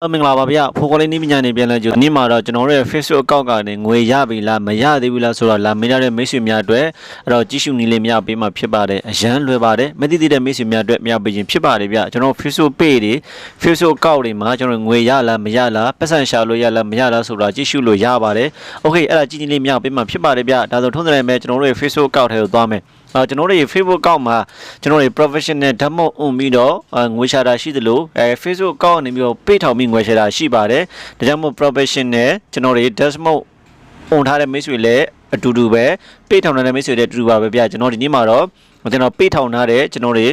မင်္ဂလာပါဗျဖိုကောလေးနီးမြညာနေပြန်လဲကြိုဒီနေ့မှာတော့ကျွန်တော်ရဲ့ Facebook account ကနေငွေရပြီလားမရသေးဘူးလားဆိုတော့လာမေးရတဲ့မိတ်ဆွေများအတွက်အဲ့တော့ကြည့်ရှုနည်းလေးများပေးမှာဖြစ်ပါတယ်အရန်လွယ်ပါတယ်မသိသေးတဲ့မိတ်ဆွေများအတွက်များပေးခြင်းဖြစ်ပါတယ်ဗျကျွန်တော် Facebook page တွေ Facebook account တွေမှာကျွန်တော်ငွေရလားမရလားပတ်စံရှာလို့ရလားမရလားဆိုတာကြည့်ရှုလို့ရပါတယ် Okay အဲ့ဒါကြည့်နည်းလေးများပေးမှာဖြစ်ပါတယ်ဗျဒါဆိုထုံးစံနိုင်မဲ့ကျွန်တော်ရဲ့ Facebook account ထဲကိုသွားမယ် ကျွန်တော်တို့ရဲ့ Facebook account မှာကျွန်တော်တို့ professional ဓာတ်မုံအုံပြီးတော့အဲငွေရှာတာရှိသလိုအဲ Facebook account ကနေပြီးတော့ပေးထောင်ပြီးငွေရှာတာရှိပါတယ်ဒါကြောင့်မို့ professional ကျွန်တော်တို့ ဓာတ်မုံအုံထားတဲ့မိတ်ဆွေလည်းအတူတူပဲပေးထောင်တဲ့မိတ်ဆွေလည်းအတူတူပါပဲဗျကျွန်တော်ဒီနေ့မှာတော့ကျွန်တော်ပေးထောင်ထားတဲ့ကျွန်တော်တွေ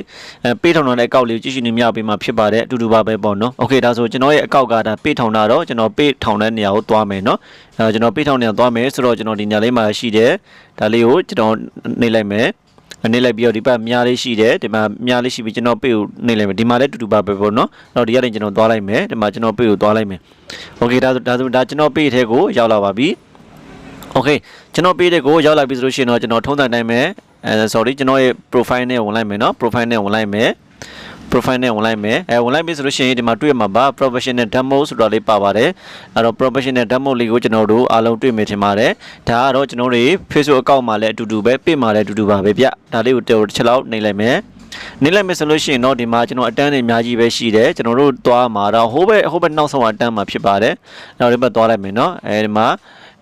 အဲပေးထောင်ထားတဲ့အကောက်လေးကိုကြည့်ရှုနေမြပေးမှာဖြစ်ပါတယ်အတူတူပါပဲပေါ့နော်โอเคဒါဆိုကျွန်တော်ရဲ့အကောက်ကဒါပေးထောင်တာတော့ကျွန်တော်ပေးထောင်တဲ့နေရာကိုသွားမယ်နော်အဲကျွန်တော်ပေးထောင်နေရာသွားမယ်ဆိုတော့ကျွန်တော်ဒီနေရာလေးမှာရှိတယ်ဒါလေးကိုကျွန်တော်နှိပ်လိုက်မယ် နေလိုက်ပြီးတော့ဒီဘက်မြားလေးရှိတယ်ဒီမှာမြားလေးရှိပြီးကျွန်တော်ပေကိုနေလိုက်မယ်ဒီမှာလည်းတူတူပါပဲပေါ့နော်တော့ဒီကနေကျွန်တော်သွားလိုက်မယ်ဒီမှာကျွန်တော်ပေကိုသွားလိုက်မယ်โอเคဒါဆိုဒါဆိုဒါကျွန်တော်ပေထဲကိုရောက်လာပါပြီโอเคကျွန်တော်ပေတဲ့ကိုရောက်လာပြီဆိုလို့ရှိရင်တော့ကျွန်တော်ထုံးစံတိုင်းပဲအဲ sorry ကျွန်တော်ရဲ့ profile နဲ့ဝင်လိုက်မယ်နော် profile နဲ့ဝင်လိုက်မယ် profile နဲ့ဝင်လိုက်မယ်အဲဝင်လိုက်ပြီဆိုလို့ရှိရင်ဒီမှာတွေ့မှာပါ professional demo ဆိုတာလေးပါပါတယ်အဲ့တော့ professional demo လေးကိုကျွန်တော်တို့အားလုံးတွေ့မယ်ထင်ပါတယ်ဒါကတော့ကျွန်တော်တို့ Facebook account မှာလည်းအတူတူပဲပြမှာလည်းအတူတူပါပဲဗျဒါလေးကိုတစ်ချက်လောက်နှိပ်လိုက်မယ်နေလိုက်မယ်ဆိုလို့ရှိရင်တော့ဒီမှာကျွန်တော်အတန်းတွေအများကြီးပဲရှိတယ်ကျွန်တော်တို့သွားမှာတော့ဟိုးဘက်ဟိုးဘက်နောက်ဆုံးအတန်းမှာဖြစ်ပါတယ်နောက်ဒီဘက်သွားလိုက်မယ်เนาะအဲဒီမှာ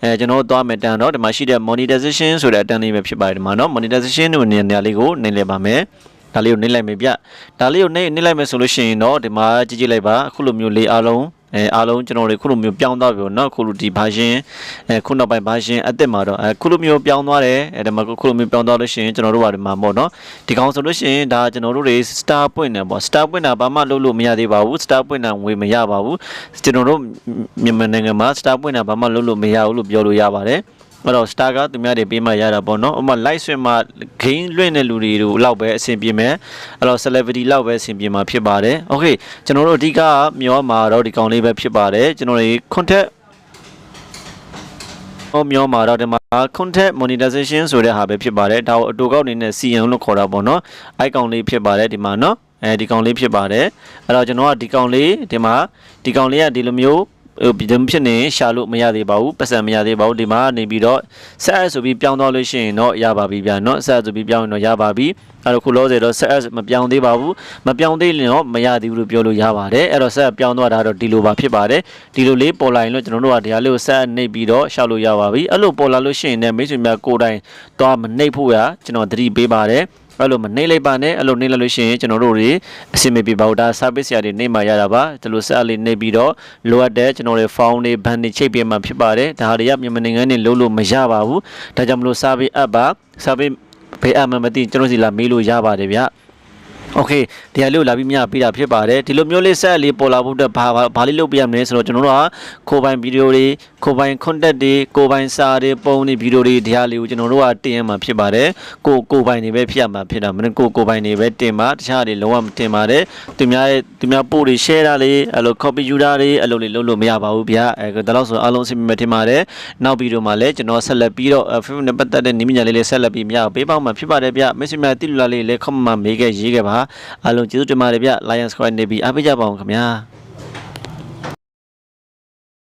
အဲကျွန်တော်တို့သွားမယ်တန်းတော့ဒီမှာရှိတဲ့ monetization ဆိုတဲ့အတန်းလေးပဲဖြစ်ပါတယ်ဒီမှာเนาะ monetization တို့နေရာလေးကိုနှိပ်လိုက်ပါမယ် ဒါလေးကိုနှိမ့်လိုက်မယ်ဗျဒါလေးကိုနှိမ့်နှိမ့်လိုက်မယ်ဆိုလို့ရှိရင်တော့ဒီမှာကြည့်ကြည့်လိုက်ပါအခုလိုမျိုးလေးအားလုံးအဲအားလုံးကျွန်တော်တို့ခုလိုမျိုးပြောင်းသွားပြီပေါ့နော်ခုလိုဒီ version အဲခုနောက်ပိုင်း version အစ်စ်မှာတော့အဲခုလိုမျိုးပြောင်းသွားတယ်အဲဒီမှာခုလိုမျိုးပြောင်းသွားလို့ရှိရင်ကျွန်တော်တို့ကဒီမှာပေါ့နော်ဒီကောင်ဆိုလို့ရှိရင်ဒါကျွန်တော်တို့တွေ star ပွင့်တယ်ပေါ့ star ပွင့်တာဘာမှလုပ်လို့မရသေးပါဘူး star ပွင့်တာငွေမရပါဘူးကျွန်တော်တို့မြန်မာနိုင်ငံမှာ star ပွင့်တာဘာမှလုပ်လို့မရဘူးလို့ပြောလို့ရပါတယ် အဲ့တော့ star ကသူများတွေပေးမှရတာပေါ့နော်။ဥပမာ live stream မှာ game လွှင့်တဲ့လူတွေတို့လောက်ပဲအဆင်ပြေမယ်။အဲ့တော့ celebrity လောက်ပဲအဆင်ပြေမှာဖြစ်ပါတယ်။ Okay ကျွန်တော်တို့အဓိကမျောမှာတော့ဒီကောင်လေးပဲဖြစ်ပါတယ်။ကျွန်တော်တွေ content ဟောမျောမှာတော့ဒီမှာ content monetization ဆိုတဲ့ဟာပဲဖြစ်ပါတယ်ဒါကိုအတူကောက်အနေနဲ့ CM လို့ခေါ်တာပေါ့နော်အိုက်ကောင်လေးဖြစ်ပါတယ်ဒီမှာနော်အဲဒီကောင်လေးဖြစ်ပါတယ်အဲ့တော့ကျွန်တော်ကဒီကောင်လေးဒီမှာဒီကောင်လေးကဒီလိုမျိုးဟို ဒီဖြစ်နေရှာလို့မရသေးပါဘူးပတ်စံမရသေးပါဘူးဒီမှာနေပြီးတော့ဆက်အပ်ဆိုပြီးပြောင်းသွားလို့ရှိရင်တော့ရပါပြီဗျာเนาะဆက်အပ်ဆိုပြီးပြောင်းရင်တော့ရပါပြီအဲ့တော့ခုလောဆယ်တော့ဆက်အပ်မပြောင်းသေးပါဘူးမပြောင်းသေးရင်တော့မရသေးဘူးလို့ပြောလို့ရပါတယ်အဲ့တော့ဆက်ပြောင်းသွားတာတော့ဒီလိုပါဖြစ်ပါတယ်ဒီလိုလေးပေါ်လာရင်လို့ကျွန်တော်တို့ကဒီဟာလေးကိုဆက်နှိပ်ပြီးတော့ရှောက်လို့ရပါပြီအဲ့လိုပေါ်လာလို့ရှိရင်လည်းမိတ်ဆွေများကိုယ်တိုင်တော့မနှိပ်ဖို့ရကျွန်တော်သတိပေးပါတယ် အဲ့လိုမနှိမ့်လိုက်ပါနဲ့အဲ့လိုနှိမ့်လိုက်လို့ရှိရင်ကျွန်တော်တို့တွေအဆင်မပြေပါဘူးဒါ service ရာတွေနှိမ့်မှရတာပါဒီလိုဆက်လေးနှိမ့်ပြီးတော့လိုအပ်တဲ့ကျွန်တော်တွေ phone တွေ band တွေချိတ်ပြမှာဖြစ်ပါတယ်ဒါတွေကမြန်မာနိုင်ငံနဲ့လုံးလို့မရပါဘူးဒါကြောင့်မလို့ service app ပါ service ဘေးအမှမသိကျွန်တော်စီလာမေးလို့ရပါတယ်ဗျ โอเคဒီဟာလေးကိုလာပြီးမြပေးတာဖြစ်ပါတယ်ဒီလိုမျိုးလေးဆက်လေးပေါ်လာဖို့အတွက်ဘာဘာလေးလုပ်ပြရမလဲဆိုတော့ကျွန်တော်တို့ကကိုပိုင်ဗီဒီယိုတွေကိုပိုင် content တွေကိုပိုင်စာတွေပုံတွေဗီဒီယိုတွေဒီဟာလေးကိုကျွန်တော်တို့ကတင်ရမှာဖြစ်ပါတယ်ကိုကိုပိုင်တွေပဲဖြစ်ရမှာဖြစ်တာမင်းကိုကိုပိုင်တွေပဲတင်ပါတခြားတွေလုံးဝမတင်ပါတယ်သူများရဲ့သူများပို့တွေ share တာလေးအဲ့လို copy user တွေအဲ့လိုလေးလုပ်လို့မရပါဘူးဗျာအဲဒါတော့ဆိုအားလုံးအဆင်ပြေထင်ပါတယ်နောက်ဗီဒီယိုမှာလည်းကျွန်တော်ဆက်လက်ပြီးတော့ film နဲ့ပတ်သက်တဲ့နည်းပညာလေးလေးဆက်လက်ပြီးမြပေးပေါင်းမှာဖြစ်ပါတယ်ဗျမစ္စမတိလူလာလေးလည်း comment မှာမေးခဲ့ရေးခဲ့ပါ အားလုံးကျေးဇူးတင်ပါတယ်ဗျ Lion Square နေပြီးအားပေးကြပါအောင်ခင်ဗျာ